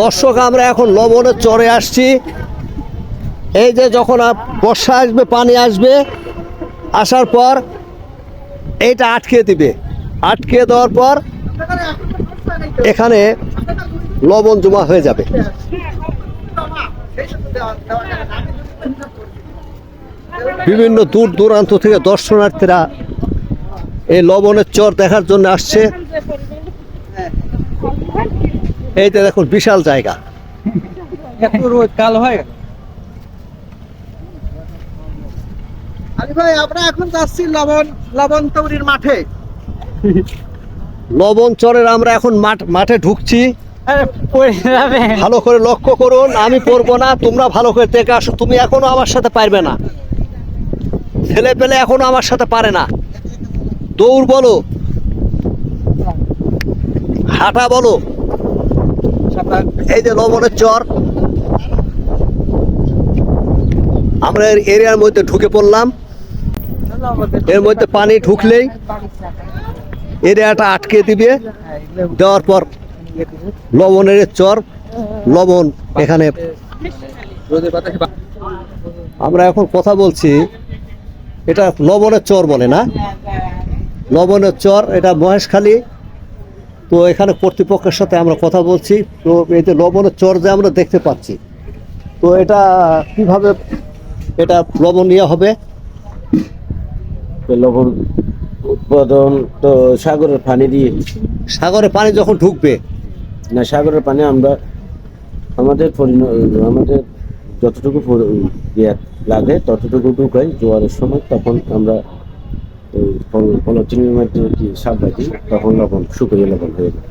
দর্শক, আমরা এখন লবণের চরে আসছি। এই যে যখন বর্ষা আসবে, পানি আসবে, আসার পর এইটা আটকে দিবে। আটকে দেওয়ার পর এখানে লবণ জমা হয়ে যাবে। বিভিন্ন দূর দূরান্ত থেকে দর্শনার্থীরা এই লবণের চর দেখার জন্য আসছে। এই যে দেখুন বিশাল জায়গা। এত রোদ কাল হয় আলী ভাই আমরা এখন যাচ্ছি লবণ লবণ তৈরির মাঠে। লবণ চরের আমরা এখন মাঠ মাঠে ঢুকছি। ভালো করে লক্ষ্য করুন আমি পড়ব না তোমরা ভালো করে দেখে আসো তুমি এখনও আমার সাথে পারবে না। ছেলে পেলে এখনও আমার সাথে পারে না। দৌড় বলো। হাঁটা বলো। এই যে লবণের চর। আমরা এর এরিয়ার মধ্যে ঢুকে পড়লাম। এর মধ্যে পানি ঢুকলেই এরিয়াটা আটকে দিবে। দেওয়ার পর লবণের চর, লবণ এখানে। আমরা এখন কথা বলছি, এটা লবণের চর বলে না? লবণের চর, এটা মহেশখালী তো এখানে কর্তৃপক্ষের সাথে আমরা কথা বলছি। তো এই যে লবণের চর যে আমরা দেখতে পাচ্ছি। তো এটা কীভাবে এটা লবণ নেওয়া হবে? লবণ উৎপাদন তো সাগরের পানি দিয়ে। সাগরের পানি যখন ঢুকবে? না সাগরের পানি আমরা আমাদের আমাদের যতটুকু ইয়ে লাগে ততটুকু ঢুকাই জোয়ারের সময় তখন আমরা এই পল- পলিথিনের মধ্যে কি তখন লবণ শুকিয়ে লবণ হয়ে যায়।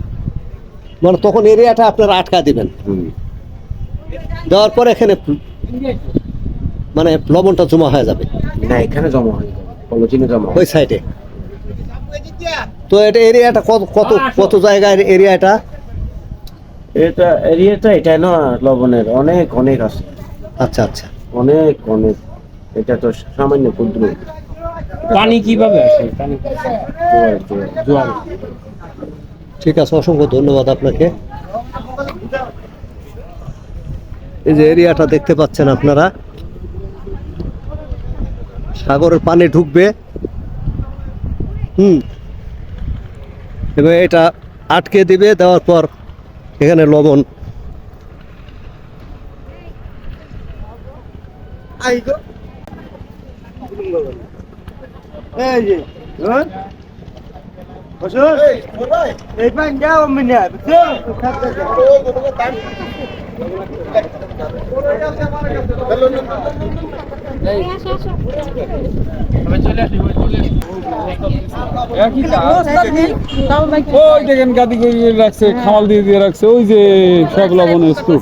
মানে তখন এরিয়াটা আপনারা আটকা দিবেন। দেওয়ার পরে এখানে মানে লবণটা জমা হয়ে যাবে। না এখানে জমা হয়ে যাবে পলিথিনে জমা ওই সাইডে তো এটা এরিয়াটা কত কত কত জায়গার এরিয়াটা এটা এরিয়াটা এটা না লবণের অনেক অনেক আছে। আচ্ছা আচ্ছা। অনেক অনেক। এটা তো সামান্য ক্ষুদ্র। পানি কীভাবে আসে? পানি জোয়ার ঠিক আছে অসংখ্য ধন্যবাদ আপনাকে। এই যে এরিয়াটা দেখতে পাচ্ছেন আপনারা। সাগরের পানি ঢুকবে। হুম। এবার এটা আটকে দিবে দেওয়ার পর এখানে লবণ। I go. এই যে হ্যাঁ এই পান যাও মিনা বুঝছ? ওই দেখেন গাদি করে রাখছে খামাল দিয়ে দিয়ে রাখছে ওই যে সব লবণের স্তূপ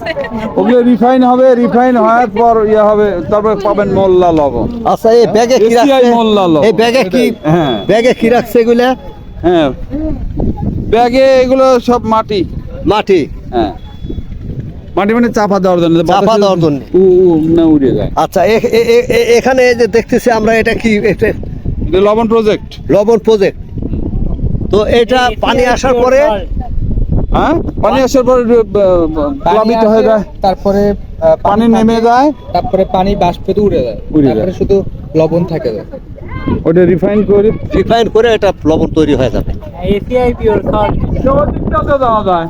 ওগুলো রিফাইন হবে রিফাইন হওয়ার পর ইয়ে হবে তারপরে পাবেন মোল্লা লবণ। আচ্ছা এই ব্যাগে কি এসিআই রাখছে? মোল্লা লবণ। এই ব্যাগে কি হ্যাঁ। ব্যাগে কি রাখছে এগুলা? হ্যাঁ। ব্যাগে এগুলো সব মাটি। মাটি। হ্যাঁ। মাটি মানে চাপা দেওয়ার জন্য চাপা বাতাসে দেওয়ার জন্য। উ উ না উড়ে যায়। আচ্ছা এখানে যে দেখতেছি আমরা এটা কি লবণ প্রজেক্ট লবণ প্রজেক্ট তো এটা পানি আসার পরে হ্যাঁ? পানি আসার পর প্লাবিত হয়ে যায়। তারপরে পানি নেমে যায়। তারপরে পানি বাষ্পতে উড়ে যায়। উড়ে যায়। তারপরে শুধু লবণ থাকে যায় ওটা রিফাইন করে রিফাইন করে এটা লবণ তৈরি হয়ে যাবে। এসিআই পিওর সল্ট দেওয়া যায়।